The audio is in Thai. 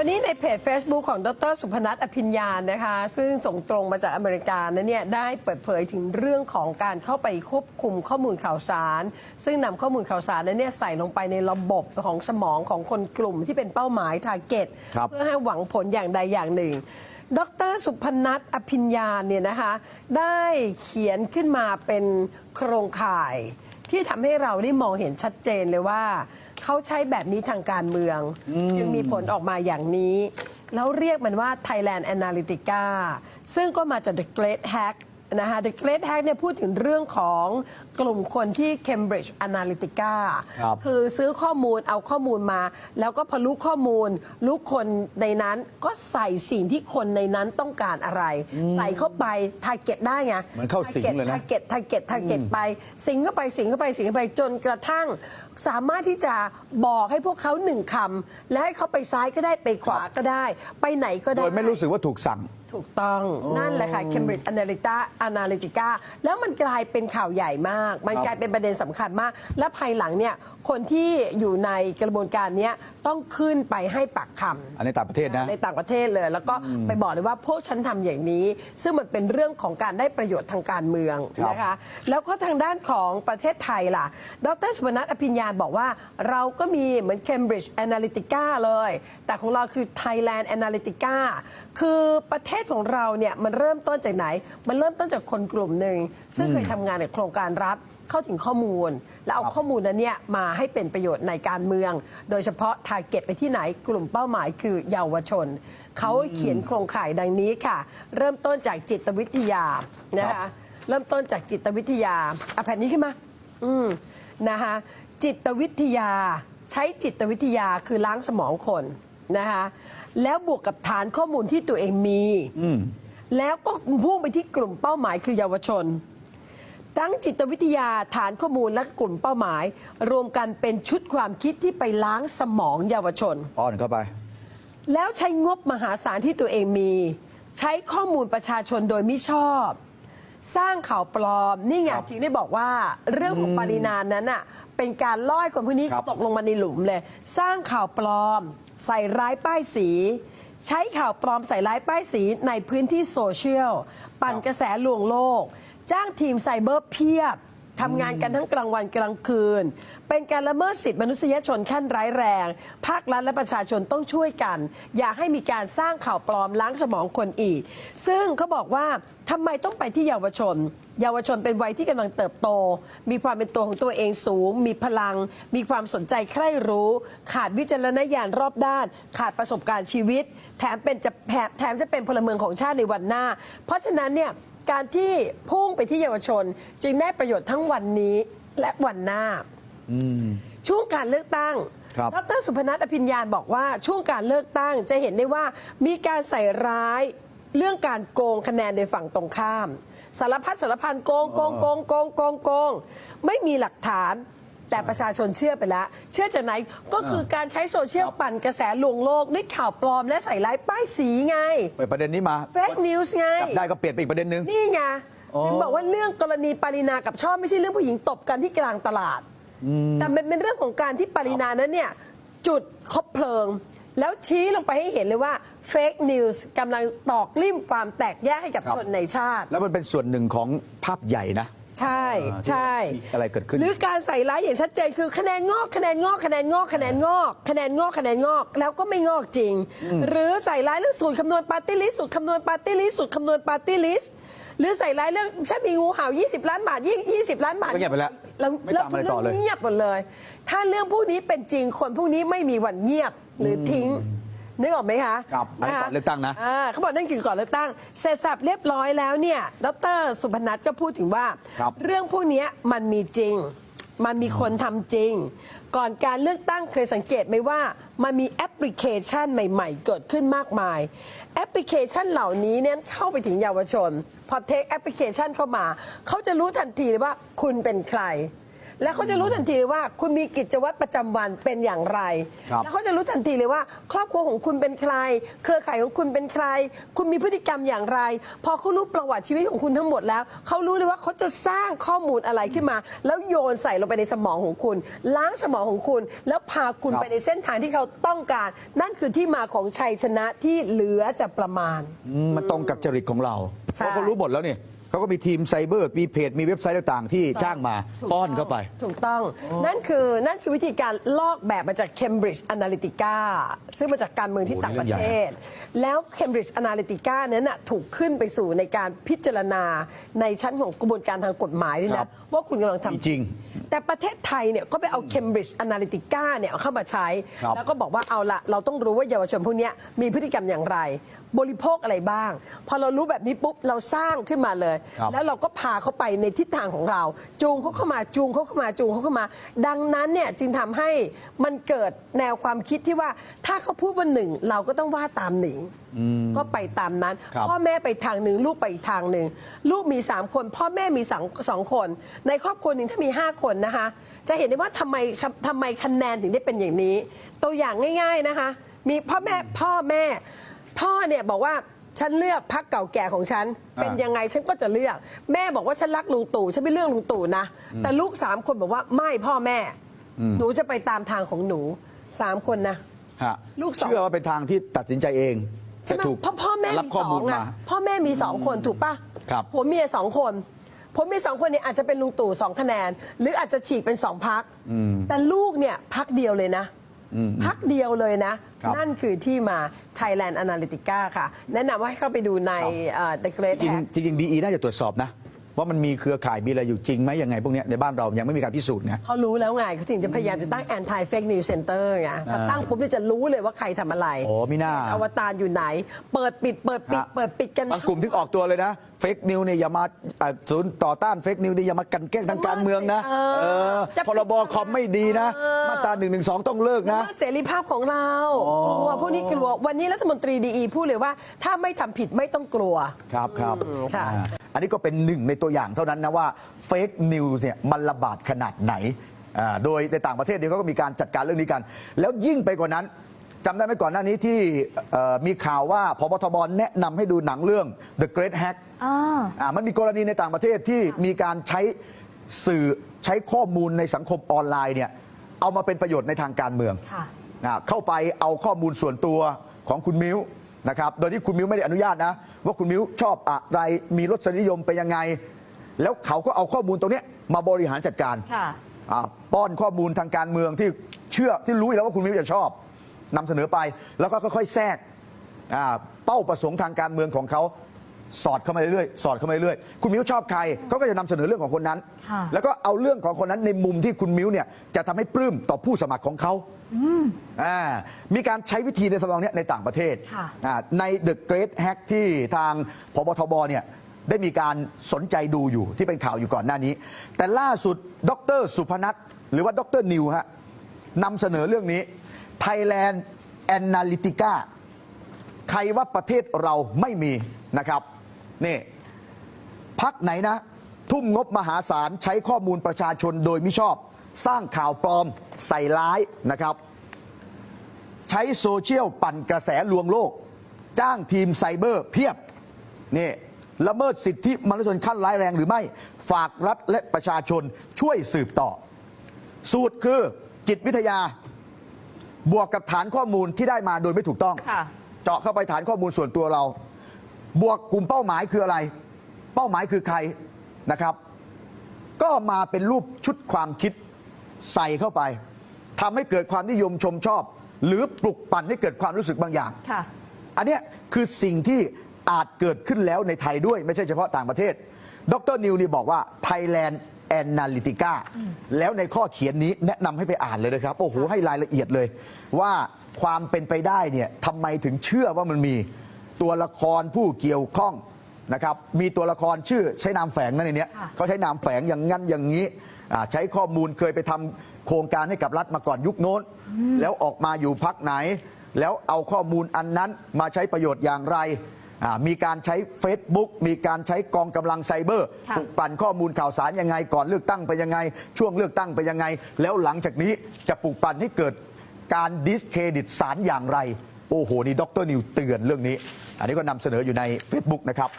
วันนี้ในเพจ Facebook ของดรสุพนัทอภิญญานะคะ ซึ่งส่งตรงมาจากอเมริกานั้นเนี่ยได้เปิดเผยถึงเรื่องของการเข้าไปควบคุมข้อมูลข่าวสาร ซึ่งนำข้อมูลข่าวสารนั้นเนี่ยใส่ลงไปในระบบของสมองของคนกลุ่มที่เป็นเป้าหมายทาร์เก็ตครับเพื่อให้หวังผลอย่างใดอย่างหนึ่งดรสุพนัทอภิญญาเนี่ยนะคะได้เขียนขึ้นมาเป็นโครงข่าย ที่ทำให้เราได้มองเห็นชัดเจนเลยว่า เขาใช้แบบนี้ทางการเมือง จึงมีผลออกมาอย่างนี้ แล้วเรียกมันว่า Thailand Analytica ซึ่งก็มาจาก The Great Hack นะคะ The Great Hack เนี่ยพูดถึงเรื่องของกลุ่มคนที่ Cambridge Analytica ครับคือซื้อข้อมูลเอาข้อมูลมา แล้วก็พอรู้ข้อมูล รู้คนในนั้นก็ใส่สิ่งที่คนในนั้นต้องการอะไร ใส่เข้าไป ทาร์เก็ตได้ไงเหมือนเข้าสิงเลยนะ ทาร์เก็ตทาร์เก็ตทาร์เก็ตไป สิงเข้าไปสิงเข้าไปสิงเข้าไปจนกระทั่ง สามารถที่จะบอกให้พวกเขาหนึ่งคำและให้เขาไปซ้ายก็ได้ไปขวาก็ได้ ไปไหนก็โดได้ยไม่รู้สึกว่าถูกสั่งถูกต้องนั่นแหละค่ะ Cambridge Analytica Analytica แล้วมันกลายเป็นข่าวใหญ่มาก มันครับกลายเป็นประเด็นสำคัญมาก และภายหลังเนี่ยคนที่อยู่ในกระบวนการเนี้ยต้องขึ้นไปให้ปากคำ อันนี้ต่างประเทศนะ ในต่างประเทศเลย แล้วก็ไปบอกเลยว่าพวกฉันทำอย่างนี้ ซึ่งมันเป็นเรื่องของการได้ประโยชน์ทางการเมืองครับนะคะแล้วก็ทางด้านของประเทศไทยล่ะ ดรสุพนัทอภิญญาบอกว่าเราก็มีเหมือน Cambridge Analytica เลย แต่ของเราคือ Thailand Analytica คือประเทศของเราเนี่ยมันเริ่มต้นจากไหน มันเริ่มต้นจากคนกลุ่มหนึ่งซึ่งเคยทำงานในโครงการรัฐเข้าถึงข้อมูล แล้วเอาครับข้อมูลนั้นเนี่ยมาให้เป็นประโยชน์ในการเมือง โดยเฉพาะทาร์เก็ตไปที่ไหนกลุ่มเป้าหมายคือเยาวชน เขาเขียนโครงข่ายดังนี้ค่ะ เริ่มต้นจากจิตวิทยานะครัคะบ เริ่มต้นจากจิตวิทยาเอาแผ่นนี้ขึ้นมา อืมนะคะจิตวิทยาใช้จิตวิทยาคือล้างสมองคนนะคะ แล้วบวกกับฐานข้อมูลที่ตัวเองมี อืม แล้วก็พุ่งไปที่กลุ่มเป้าหมายคือเยาวชน ทั้งจิตวิทยาฐานข้อมูลและกลุ่มเป้าหมาย รวมกันเป็นชุดความคิดที่ไปล้างสมองเยาวชน ป้อนเข้าไป แล้วใช้งบมหาศาลที่ตัวเองมี ใช้ข้อมูลประชาชนโดยไม่ชอบ สร้างข่าวปลอมนี่ไงครับถึงได้บอกว่าเรื่องของปรินานั้นน่ะเป็นการล่อให้คนพวกนี้ครับ ตกลงมาในหลุมเลย สร้างข่าวปลอม ใส่ร้ายป้ายสี ใช้ข่าวปลอมใส่ร้ายป้ายสีในพื้นที่โซเชียลปั่นกระแสลวงโลก จ้างทีมไซเบอร์เพียบ ทำงานกันทั้งกลางวันกลางคืน เป็นการละเมิดสิทธิมนุษยชนขั้นร้ายแรง ภาครัฐและประชาชนต้องช่วยกัน อย่าให้มีการสร้างข่าวปลอมล้างสมองคนอีก ซึ่งเขาบอกว่าทำไมต้องไปที่เยาวชน เยาวชนเป็นวัยที่กำลังเติบโต มีความเป็นตัวของตัวเองสูง มีพลัง มีความสนใจใคร่รู้ ขาดวิจารณญาณรอบด้าน ขาดประสบการณ์ชีวิต แถมเป็นจะแถมแถมจะเป็นพลเมืองของชาติในวันหน้า เพราะฉะนั้นเนี่ยการที่พุ่งไปที่เยาวชน จึงได้ประโยชน์ทั้งวันนี้และวันหน้าช่วงการเลือกตั้งครับ ดรสุพนัทอภิญญาบอกว่าช่วงการเลือกตั้งจะเห็นได้ว่ามีการใส่ร้ายเรื่องการโกงคะแนนในฝั่งตรงข้าม สารพัดสารพันโกงโกงโกงโกงโกงโกงไม่มีหลักฐาน แต่ประชาชนเชื่อไปแล้ว เชื่อจากไหนก็คือการใช้โซเชียลครับปั่นกระแสลวงโลกด้วยข่าวปลอมและใส่ร้ายป้ายสีไง เปิดประเด็นนี้มาเฟกนิวส์ไง จับได้ก็เปลี่ยนไปอีกประเด็นหนึ่งนี่ไงอ๋อ จึงบอกว่าเรื่องกรณีปรินากับช่อไม่ใช่เรื่องผู้หญิงตบกันที่กลางตลาด แต่มันเป็นเรื่องของการที่ปรินานั้นเนี่ยจุดคบเพลิง แล้วชี้ลงไปให้เห็นเลยว่าเฟกนิวส์กำลังตอกลิ่มความแตกแยกให้กับครับชนในชาติ แล้วมันเป็นส่วนหนึ่งของภาพใหญ่นะใช่อ่าใช่ที่อะไรเกิดขึ้น หรือการใส่ร้ายอย่างชัดเจนคือคะแนนงอกคะแนนงอกคะแนนงอกคะแนนงอกคะแนนงอกคะแนนงอกแล้วก็ไม่งอกจริง หรือใส่ร้ายเรื่องสูตรคำนวณปาร์ตี้ลิสสูตรคำนวณปาร์ตี้ลิสสูตรคำนวณปาร์ตี้ลิส หรือใส่ร้ายเรื่องฉันมีงูเห่า 20 ล้านบาทยี่20ล้านบาทก็เงียบไปแล้วแล้วไม่ตามอะไรต่อเลย เงียบหมดเลย ถ้าเรื่องพวกนี้เป็นจริงคนพวกนี้ไม่มีวันเงียบหรือทิ้งนึกออกไหมคะครับอันนี้ะคะก่อนเลือกตั้งนะอ่าเขาบอกนั่นคือก่อนเลือกตั้ง เสร็จสับเรียบร้อยแล้วเนี่ย ดรสุพนัทก็พูดถึงว่า ครับ เรื่องพวกเนี้ยมันมีจริง มันมีคนทำจริง ก่อนการเลือกตั้งเคยสังเกตไหมว่า มันมีแอปพลิเคชันใหม่ ๆ เกิดขึ้นมากมาย แอปพลิเคชันเหล่านี้เนี่ยเข้าไปถึงเยาวชน พอเทคแอปพลิเคชันเข้ามา เขาจะรู้ทันทีเลยว่าคุณเป็นใคร แล้วเขาจะรู้ทันทีเลยว่า คุณมีกิจวัตรประจำวันเป็นอย่างไร ครับแล้วเขาจะรู้ทันทีเลยว่า ครอบครัวของคุณเป็นใคร เครือข่ายของคุณเป็นใคร คุณมีพฤติกรรมอย่างไร พอเขารู้ประวัติชีวิตของคุณทั้งหมดแล้วเขารู้เลยว่าเขาจะสร้างข้อมูลอะไรขึ้นมา แล้วโยนใส่ลงไปในสมองของคุณ ล้างสมองของคุณ แล้วพาคุณครับ ไปในเส้นทางที่เขาต้องการ นั่นคือที่มาของชัยชนะที่เหลือจะประมาณ อืมมันตรงกับจริตของเรา ใช่ เพราะเขารู้หมดแล้วนี่ เขาก็มีทีมไซเบอร์ มีเพจ มีเว็บไซต์ต่างๆ ที่จ้างมาถูกป้อนต้งเข้าไป ถูกต้อง นั่นคือนั่นคือวิธีการลอกแบบมาจาก Cambridge Analytica ซึ่งมาจากการเมืองที่โอ้โหต่างประเรื่องเทใหญ่ศแล้ว Cambridge Analytica นั้นนะถูกขึ้นไปสู่ในการพิจารณาในชั้นของกระบวนการทางกฎหมายด้วยครันะบว่าคุณกำลังมีทำจริง แต่ประเทศไทยเนี่ยก็ไปเอา Cambridge Analytica เนี่ยเอาเข้ามาใช้ ครับ แล้วก็บอกว่าเอาละเราต้องรู้ว่าเยาวชนพวกเนี้ยมีพฤติกรรมอย่างไร บริโภคอะไรบ้าง พอเรารู้แบบนี้ปุ๊บเราสร้างขึ้นมาเลย ครับแล้วเราก็พาเขาไปในทิศทางของเรา จูงเขาเข้ามาจูงเขาเข้ามาจูงเขาเข้ามา ดังนั้นเนี่ยจึงทำให้มันเกิดแนวความคิดที่ว่าถ้าเขาพูดว่าหนึ่งเราก็ต้องว่าตามหนึ่งก็ไปตามนั้น ครับ พ่อแม่ไปทางหนึ่งลูกไปอีกทางหนึ่งลูกมีสามคน พ่อแม่มีสองสองคน ในครอบครัวหนึ่งถ้ามีห้าคนนะคะ จะเห็นได้ว่าทำไมทำไมคะแนนถึงได้เป็นอย่างนี้ ตัวอย่างง่าย ๆนะคะ มีพ่อแม่พ่อแม่ พ่อเนี่ยบอกว่าฉันเลือกพักเก่าแก่ของฉันเป็นอ่ายัยังไงฉันก็จะเลือก แม่บอกว่าฉันรักลุงตู่ฉันไม่เลือกลุงตู่นะแต่ลูกสามคนบอกว่าไม่พ่อแม่ หนูจะไปตามทางของหนูสามคนนะ ฮะลูกสอง เชื่อว่าเป็นทางที่ตัดสินใจเอง ใช่ไหมจะถูกเพราะพ่อแม่รับมีข้อสอมูงลอะมา พ่อแม่มีสองคนถูกปะครับผัวเมียสองคนผัวเมียสองคนเนี่ยอาจจะเป็นลุงตู่สองคะแนน หรืออาจจะฉีกเป็นสองพักแต่ลูกเนี่ยพักเดียวเลยนะพักเดียวเลยนะ ครับนั่นคือที่มา Thailand Analytica ค่ะ แนะนำว่าให้เข้าไปดูในเอ่อ The Great จริง Hack ๆจริงๆดีน่าจะตรวจสอบนะ ว่ามันมีเครือข่ายมีอะไรอยู่จริงไหมยังไงพวกเนี้ยในบ้านเรายังไม่มีการพิสูจน์นะเขารู้แล้วไงเขาถึงจะพยายามจะตั้ง anti fake news center ไงพอตั้งปุ๊บเนี่ยจะรู้เลยว่าใครทำอะไรโอ้มิน่า อวตารอยู่ไหน เปิดปิดเปิดปิดฮะเปิดปิดกัน บางกลุ่มที่ออกตัวเลยนะเฟกนิวเนี่ยอย่ามาอ่าศูนย์ต่อต้านเฟกนิวนี่อย่ามากันแกล้งทางการเมืองนะเออเออจะพรบคอมไม่ดีนะ เออ มาตรา1นึต้องเลิกนะว่าเสรีภาพของเราอ๋อกลัวพวกนี้กลัว วันนี้รัฐมนตรีดีพูดเลยว่า ถ้าไม่ทำผิดไม่ต้องกลัว ครับครับอืมค่ะ อ่าอั นนี้ก็เป็นหนึ่งในตัวอย่างเท่านั้นนะว่าเฟกนิวส์เนี่ยมันระบาดขนาดไหนอ่าโดยในต่างประเทศเนี่ยเขาก็มีการจัดการเรื่องนี้กัน แล้วยิ่งไปกว่านั้นจำได้ไหมก่อนหน้านี้ที่เอ่อมีข่าวว่าพบทบแนะนำให้ดูหนังเรื่อง The Great Hack อ่า อ่ามันมีกรณีในต่างประเทศที่มีการใช้สื่อใช้ข้อมูลในสังคมออนไลน์เนี่ยเอามาเป็นประโยชน์ในทางการเมืองค่ะ อ่าเข้าไปเอาข้อมูลส่วนตัวของคุณมิ้ว นะครับโดยที่คุณมิ้วไม่ได้อนุญาตนะ ว่าคุณมิ้วชอบอะไรมีรสนิยมเป็นยังไง แล้วเขาก็เอาข้อมูลตรงเนี้ยมาบริหารจัดการค่ะ อ่าป้อนข้อมูลทางการเมืองที่เชื่อที่รู้อยู่แล้วว่าคุณมิ้วจะชอบนำเสนอไปแล้วก็ค่อยๆแทรกอ่าเป้าประสงค์ทางการเมืองของเขาสอดเข้ามาเรื่อยๆสอดเข้ามาเรื่อยๆคุณมิ้วชอบใครเขาก็จะนำเสนอเรื่องของคนนั้น ค่ะ แล้วก็เอาเรื่องของคนนั้นในมุมที่คุณมิ้วเนี่ยจะทำให้ปลื้มต่อผู้สมัครของเขา อ่ามีการใช้วิธีในทำนองเนี้ยในต่างประเทศค่ะ อ่าใน The Great Hack ที่ทางพบทบเนี่ยได้มีการสนใจดูอยู่ที่เป็นข่าวอยู่ก่อนหน้านี้ แต่ล่าสุดดรสุพนัทหรือว่าดรนิวฮะนำเสนอเรื่องนี้ Thailand Analytica ใครว่าประเทศเราไม่มีนะครับนี่ พักไหนนะ ทุ่มงบมหาศาลใช้ข้อมูลประชาชนโดยมิชอบ สร้างข่าวปลอมใส่ร้ายนะครับ ใช้โซเชียลปั่นกระแสลวงโลก จ้างทีมไซเบอร์เพียบนี่ละเมิดสิทธิมนุษยชนขั้นร้ายแรงหรือไม่ ฝากรัฐและประชาชนช่วยสืบต่อ สูตรคือจิตวิทยา บวกกับฐานข้อมูลที่ได้มาโดยไม่ถูกต้องค่ะเจาะเข้าไปฐานข้อมูลส่วนตัวเรา บวกกลุ่มเป้าหมายคืออะไร เป้าหมายคือใครนะครับ ก็มาเป็นรูปชุดความคิด ใส่เข้าไปทำให้เกิดความนิยมชมชอบ หรือปลุกปั่นให้เกิดความรู้สึกบางอย่างค่ะอันเนี้ยคือสิ่งที่อาจเกิดขึ้นแล้วในไทยด้วยไม่ใช่เฉพาะต่างประเทศ ดรนิวนี่บอกว่า Thailand Analytica แล้วในข้อเขียนนี้แนะนำให้ไปอ่านเลยนะครับ โอ้โห ให้รายละเอียดเลย ว่าความเป็นไปได้เนี่ยทำไมถึงเชื่อว่ามันมีตัวละครผู้เกี่ยวข้องนะครับ มีตัวละครชื่อใช้นามแฝงนั่นในเนี้ยค่ะเขาใช้นามแฝงอย่างงั้นอย่างนี้ อ่าใช้ข้อมูลเคยไปทำโครงการให้กับรัฐมาก่อนยุคโน้น แล้วออกมาอยู่พักไหน แล้วเอาข้อมูลอันนั้นมาใช้ประโยชน์อย่างไรอ่ามีการใช้ Facebook มีการใช้กองกำลังไซเบอร์ค่ะ ปลุกปั่นข้อมูลข่าวสารยังไง ก่อนเลือกตั้งไปยังไง ช่วงเลือกตั้งไปยังไง แล้วหลังจากนี้จะปลุกปั่นให้เกิดการดิสเครดิตสารอย่างไร โอ้โห นี่ดรนิวเตือนเรื่องนี้ อันนี้ก็นำเสนออยู่ใน Facebook นะครับ